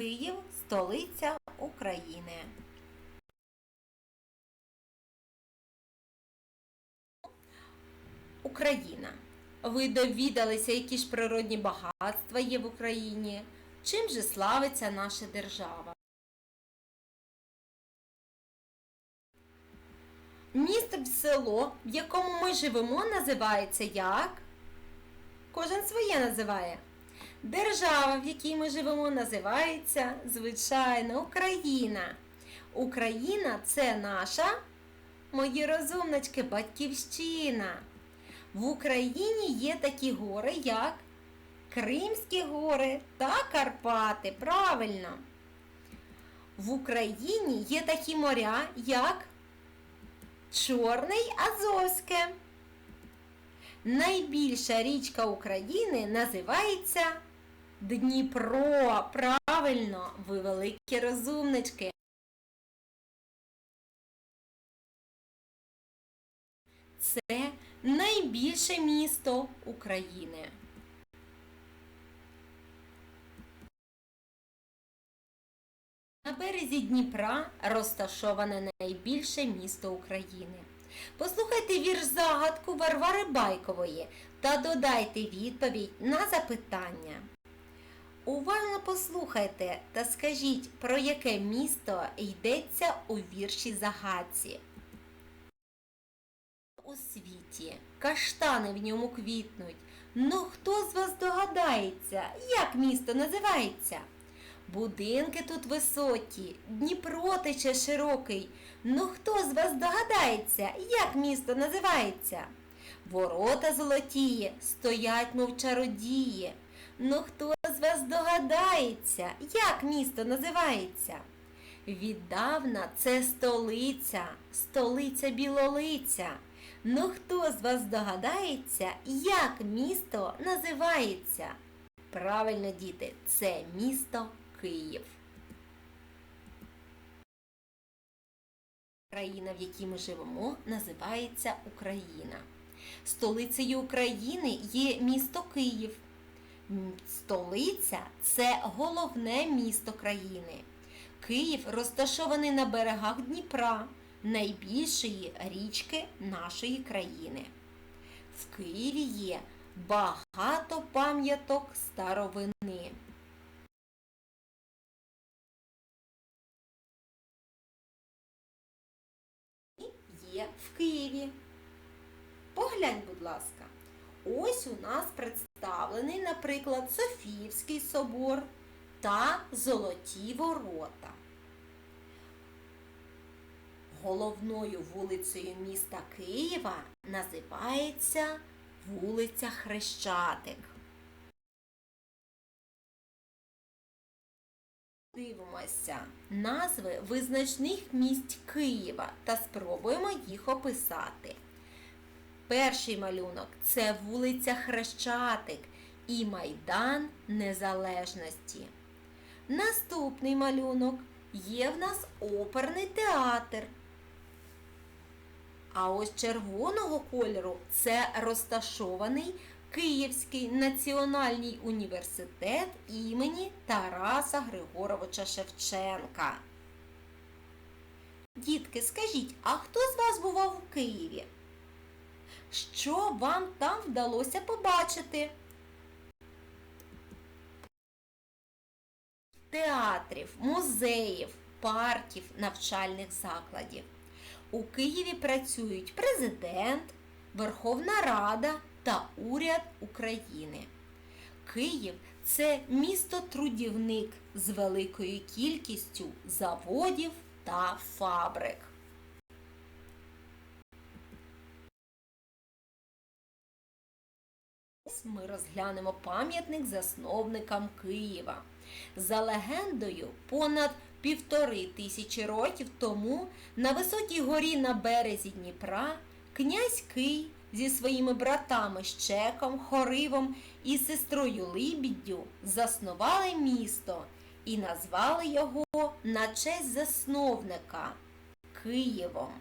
Київ столиця України. Україна. Ви довідалися, які ж природні багатства є в Україні? Чим же славиться наша держава? Місто село, в якому ми живемо, називається як? Кожен своє називає. Держава, в якій ми живемо, називається, звичайно, Україна. Україна це наша, мої розумнички, батьківщина. В Україні є такі гори, як Кримські гори та Карпати. Правильно. В Україні є такі моря, як Чорне й Азовське. Найбільша річка України називається Дніпро. Правильно, ви великі розумнички. Це найбільше місто України. На березі Дніпра розташоване найбільше місто України. Послухайте вірш загадку Варвари Байкової та додайте відповідь на запитання. Уважно послухайте та скажіть, про яке місто йдеться у вірші загадці. У світі каштани в ньому квітнуть. Ну хто з вас догадається, як місто називається? Будинки тут високі, Дніпро тече широкий. Ну хто з вас догадається, як місто називається? Ворота золотіє, стоять, мов чародії. Ну хто вас догадається, як місто називається? Віддавна це столиця, столиця білолиця. Ну хто з вас догадається, як місто називається? Правильно, діти, це місто Київ. Країна, в якій ми живемо, називається Україна. Столицею України є місто Київ. Столиця це головне місто країни. Київ розташований на берегах Дніпра, найбільшої річки нашої країни. В Києві є багато пам'яток старовини. Є в Києві. Поглянь, будь ласка. Ось у нас представлений, наприклад, Софіївський собор та Золоті ворота. Головною вулицею міста Києва називається вулиця Хрещатик. Дивимося назви визначних місць Києва та спробуємо їх описати. Перший малюнок це вулиця Хрещатик і Майдан Незалежності. Наступний малюнок є в нас оперний театр. А ось червоного кольору це розташований Київський національний університет імені Тараса Григоровича Шевченка. Дітки, скажіть, а хто з вас бував у Києві? Що вам там вдалося побачити? Театрів, музеїв, парків, навчальних закладів. У Києві працюють президент, Верховна Рада та уряд України. Київ це місто-трудівник з великою кількістю заводів та фабрик. Ми розглянемо пам'ятник засновникам Києва. За легендою, понад півтори тисячі років тому на високій горі на березі Дніпра князь Кий зі своїми братами Щеком, Хоривом і сестрою Либіддю заснували місто і назвали його на честь засновника Києвом.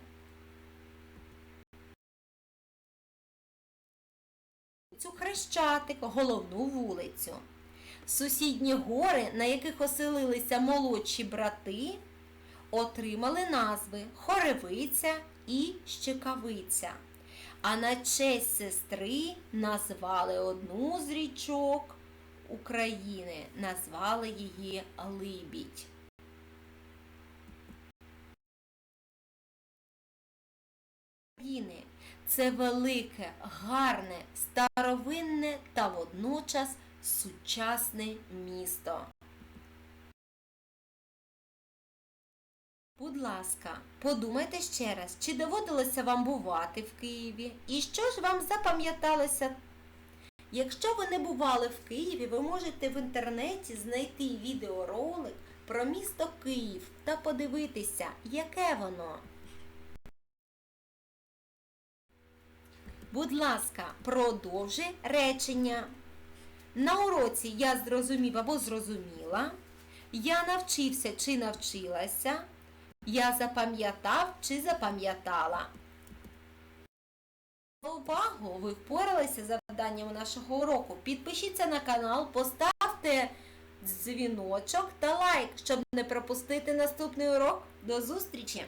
Цю Хрещатик, головну вулицю. Сусідні гори, на яких оселилися молодші брати, отримали назви Хоревиця і Щекавиця. А на честь сестри назвали одну з річок України, назвали її Либідь. України це велике, гарне, старовинне та водночас сучасне місто. Будь ласка, подумайте ще раз, чи доводилося вам бувати в Києві і що ж вам запам'яталося? Якщо ви не бували в Києві, ви можете в інтернеті знайти відеоролик про місто Київ та подивитися, яке воно. Будь ласка, продовжи речення. На уроці я зрозумів або зрозуміла. Я навчився чи навчилася. Я запам'ятав чи запам'ятала. За увагу! Ви впоралися з завданням нашого уроку. Підпишіться на канал, поставте дзвіночок та лайк, щоб не пропустити наступний урок. До зустрічі!